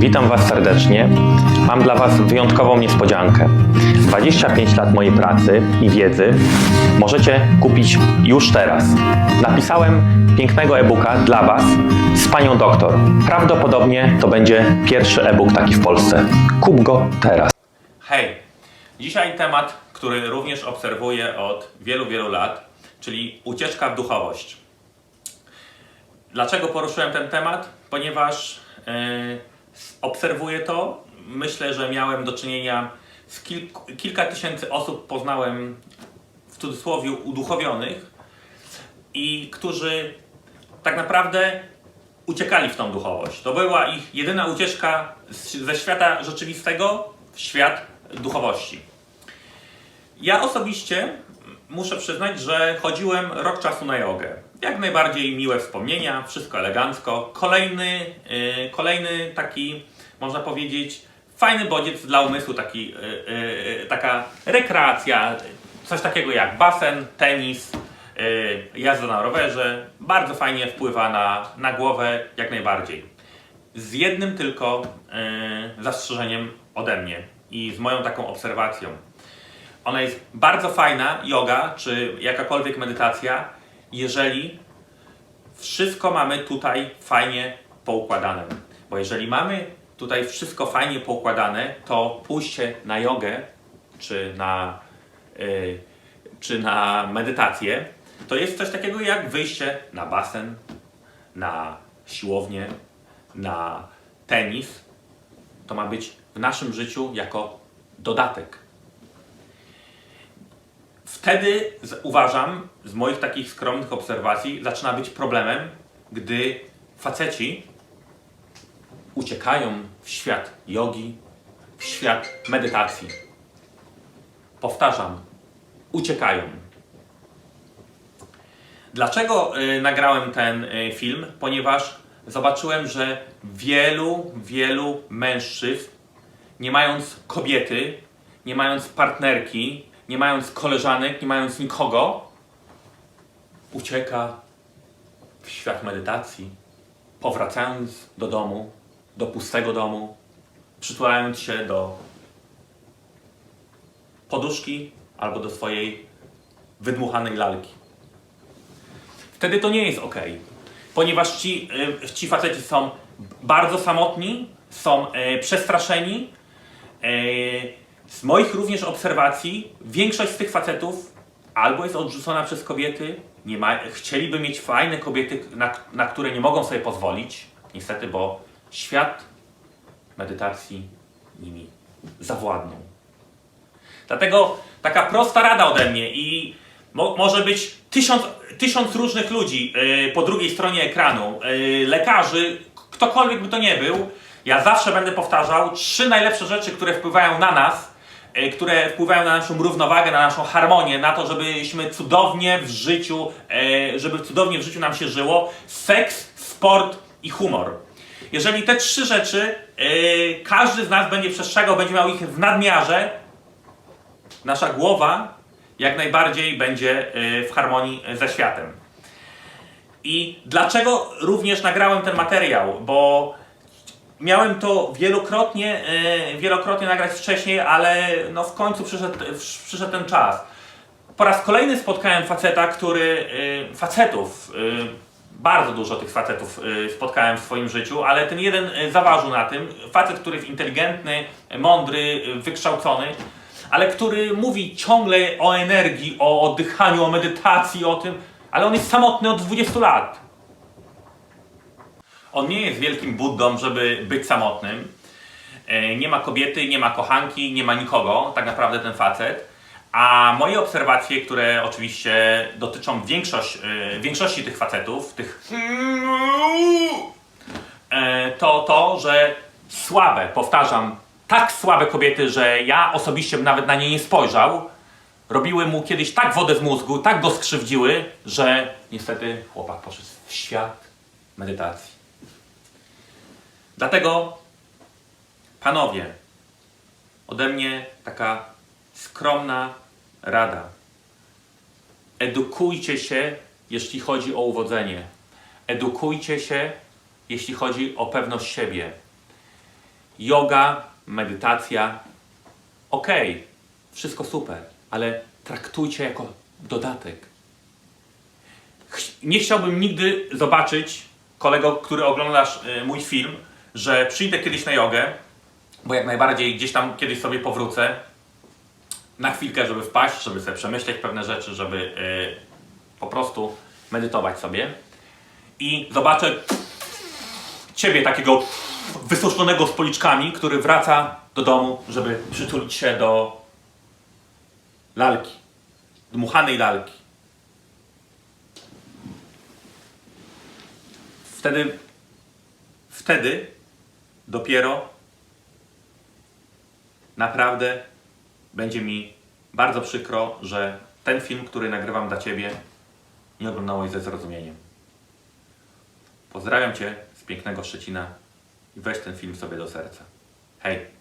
Witam Was serdecznie. Mam dla Was wyjątkową niespodziankę. 25 lat mojej pracy i wiedzy możecie kupić już teraz. Napisałem pięknego e-booka dla Was z panią doktor. Prawdopodobnie to będzie pierwszy e-book taki w Polsce. Kup go teraz. Hej! Dzisiaj temat, który również obserwuję od wielu, wielu lat, czyli ucieczka w duchowość. Dlaczego poruszyłem ten temat? Ponieważ e, obserwuję to. Myślę, że miałem do czynienia z kilku, kilka tysięcy osób, poznałem w cudzysłowie uduchowionych i którzy tak naprawdę uciekali w tą duchowość. To była ich jedyna ucieczka ze świata rzeczywistego w świat duchowości. Ja osobiście muszę przyznać, że chodziłem rok czasu na jogę. Jak najbardziej miłe wspomnienia, wszystko elegancko. Kolejny, yy, kolejny taki, można powiedzieć, fajny bodziec dla umysłu, taki, yy, yy, taka rekreacja, coś takiego jak basen, tenis, yy, jazda na rowerze. Bardzo fajnie wpływa na, na głowę, jak najbardziej. Z jednym tylko yy, zastrzeżeniem ode mnie i z moją taką obserwacją. Ona jest bardzo fajna, yoga czy jakakolwiek medytacja, jeżeli wszystko mamy tutaj fajnie poukładane. Bo jeżeli mamy tutaj wszystko fajnie poukładane, to pójście na jogę czy na, yy, czy na medytację to jest coś takiego jak wyjście na basen, na siłownię, na tenis. To ma być w naszym życiu jako dodatek wtedy z, uważam, z moich takich skromnych obserwacji, zaczyna być problemem, gdy faceci uciekają w świat jogi, w świat medytacji. Powtarzam, uciekają. Dlaczego y, nagrałem ten y, film? Ponieważ zobaczyłem, że wielu, wielu mężczyzn, nie mając kobiety, nie mając partnerki, nie mając koleżanek, nie mając nikogo, ucieka w świat medytacji, powracając do domu, do pustego domu, przytulając się do poduszki albo do swojej wydmuchanej lalki. Wtedy to nie jest ok, ponieważ ci, y, ci faceci są bardzo samotni, są y, przestraszeni, y, z moich również obserwacji, większość z tych facetów albo jest odrzucona przez kobiety, nie ma, chcieliby mieć fajne kobiety, na, na które nie mogą sobie pozwolić, niestety, bo świat medytacji nimi zawładnął. Dlatego taka prosta rada ode mnie i mo, może być tysiąc, tysiąc różnych ludzi yy, po drugiej stronie ekranu, yy, lekarzy, ktokolwiek by to nie był, ja zawsze będę powtarzał trzy najlepsze rzeczy, które wpływają na nas, które wpływają na naszą równowagę, na naszą harmonię, na to, żebyśmy cudownie w życiu, e, żeby cudownie w życiu nam się żyło. Seks, sport i humor. Jeżeli te trzy rzeczy e, każdy z nas będzie przestrzegał, będzie miał ich w nadmiarze, nasza głowa jak najbardziej będzie w harmonii ze światem. I dlaczego również nagrałem ten materiał? Bo Miałem to wielokrotnie, e, wielokrotnie nagrać wcześniej, ale no w końcu przyszedł, przyszedł ten czas. Po raz kolejny spotkałem faceta, który, e, facetów, e, bardzo dużo tych facetów spotkałem w swoim życiu, ale ten jeden zaważył na tym. Facet, który jest inteligentny, mądry, wykształcony, ale który mówi ciągle o energii, o oddychaniu, o medytacji, o tym, ale on jest samotny od 20 lat. On nie jest wielkim buddą, żeby być samotnym. E, nie ma kobiety, nie ma kochanki, nie ma nikogo, tak naprawdę ten facet. A moje obserwacje, które oczywiście dotyczą większość, e, większości tych facetów, tych e, to to, że słabe, powtarzam, tak słabe kobiety, że ja osobiście bym nawet na nie nie spojrzał, robiły mu kiedyś tak wodę z mózgu, tak go skrzywdziły, że niestety chłopak poszedł w świat medytacji. Dlatego, panowie, ode mnie taka skromna rada. Edukujcie się, jeśli chodzi o uwodzenie. Edukujcie się, jeśli chodzi o pewność siebie. yoga, medytacja, okej, wszystko super, ale traktujcie jako dodatek. Nie chciałbym nigdy zobaczyć, kolego, który oglądasz y, mój film, że przyjdę kiedyś na jogę, bo jak najbardziej gdzieś tam kiedyś sobie powrócę, na chwilkę, żeby wpaść, żeby sobie przemyśleć pewne rzeczy, żeby y, po prostu medytować sobie i zobaczę ciebie takiego wysuszonego z policzkami, który wraca do domu, żeby przytulić się do lalki, dmuchanej lalki. Wtedy, wtedy dopiero naprawdę będzie mi bardzo przykro, że ten film, który nagrywam dla Ciebie, nie oglądałeś ze zrozumieniem. Pozdrawiam Cię z pięknego Szczecina i weź ten film sobie do serca. Hej!